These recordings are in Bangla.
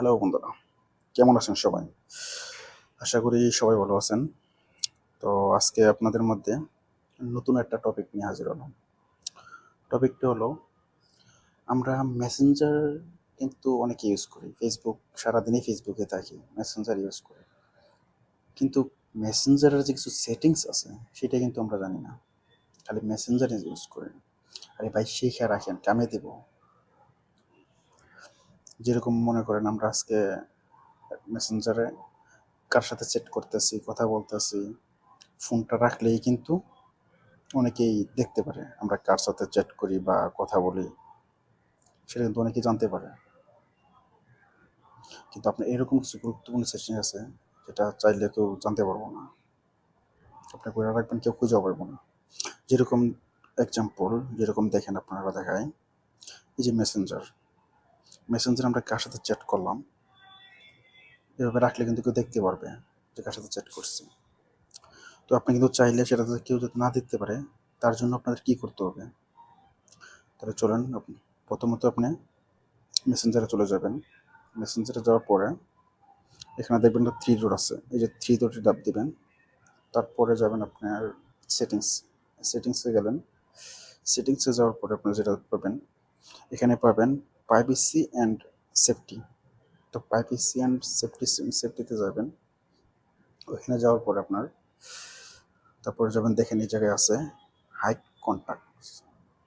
হ্যালো বন্ধুরা, কেমন আছেন সবাই? আশা করি সবাই ভালো আছেন। তো আজকে আপনাদের মধ্যে নতুন একটা টপিক নিয়ে হাজির হলাম। টপিকটা হলো, আমরা মেসেঞ্জার কিন্তু অনেকে ইউজ করি। ফেসবুক সারাদিনই ফেসবুকে থাকি মেসেঞ্জার ইউজ করি। কিন্তু মেসেঞ্জারের যে কিছু সেটিংস আছে, সেটা কিন্তু আমরা জানি না। খালি মেসেঞ্জার ইউজ করি। আরে ভাই, শিখে রাখেন, কামে দেব। যেরকম মনে করেন আমরা আজকে মেসেঞ্জারে কার সাথে চ্যাট করতেছি, কথা বলতেছি, ফোনটা রাখলেই কিন্তু অনেকেই দেখতে পারে আমরা কার সাথে চ্যাট করি বা কথা বলি, সেটা কিন্তু অনেকেই জানতে পারে। কিন্তু আপনার এরকম কিছু গুরুত্বপূর্ণ সেটিং আছে যেটা চাইলে কেউ জানতে পারব না। আপনি করে রাখবেন, কেউ খুঁজেও পারব না। যেরকম এক্সাম্পল যেরকম দেখেন আপনারা দেখায়, এই যে মেসেঞ্জার মেসেঞ্জার আমরা কার সাথে চ্যাট করলাম? এভাবে রাখলে কিন্তু কেউ দেখতে পারবে যে কার সাথে চ্যাট করছি। তো আপনি কিন্তু চাইলে সেটা কেউ যাতে না দেখতে পারে, তার জন্য আপনাদের কি করতে হবে? তাহলে চলেন আপনি প্রথমত আপনি মেসেঞ্জারে চলে যাবেন। মেসেঞ্জারে যাওয়ার পরে এখানে দেখবেন একটা থ্রি ডট আছে। এই যে থ্রি ডটে ডাব দিবেন। তারপরে যাবেন আপনার সেটিংস সেটিংসে গেলেন। সেটিংসে যাওয়ার পরে আপনার যেটা পাবেন, এখানে পাবেন প্রাইভেসি অ্যান্ড সেফটি তো প্রাইভেসি অ্যান্ড সেফটি সেফটিতে যাবেন। ওইখানে যাওয়ার পরে আপনার, তারপরে যাবেন, দেখেন এই জায়গায় আছে হাইট কন্ট্যাক্ট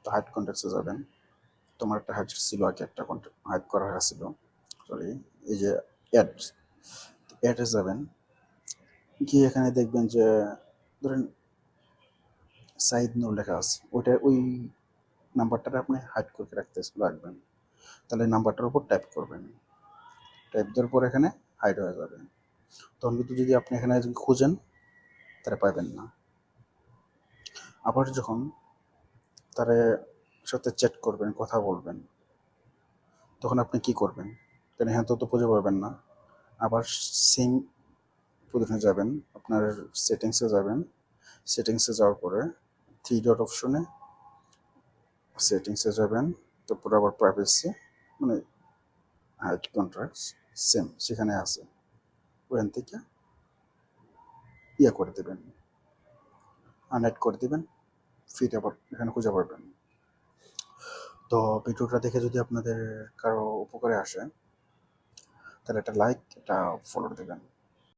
তো হাইট কন্ট্যাক্টসে যাবেন। তোমার একটা হাইট ছিল আগে, একটা কন্ট্যাক্ট হাইট করা হয়েছিল সরি এই যে অ্যাড অ্যাডে যাবেন। গিয়ে এখানে দেখবেন যে, ধরেন সাইদ নূর লেখা আছে। ওইটা, ওই নাম্বারটা আপনি হাইড করে রাখতে রাখবেন তাহলে নাম্বারটার উপর টাইপ করবেন। টাইপ দেওয়ার পর এখানে হাইড হয়ে যাবে। তখন কিন্তু যদি আপনি এখানে খুঁজেন তারা পাবেন না। আবার যখন তারা সাথে চ্যাট করবেন, কথা বলবেন, তখন আপনি কি করবেন? কারণ এখানে তো খুঁজে পাবেন না। আবার সেম পজিশনে যাবেন, আপনার সেটিংসে যাবেন। সেটিংসে যাওয়ার পরে থ্রি ডট অপশনে সেটিংসে যাবেন। তারপর আবার প্রাইভেসি মানে হাইট কন্ট্রাক্ট সেম সেখানে আছে। ওখান থেকে ইয়ে করে দেবেন। আনএড করে দেবেন ফিট আবার এখানে খুঁজে পাবেন তো ভিডিওটা দেখে যদি আপনাদের কারও উপকারে আসে, তাহলে একটা লাইক একটা ফলো দেবেন।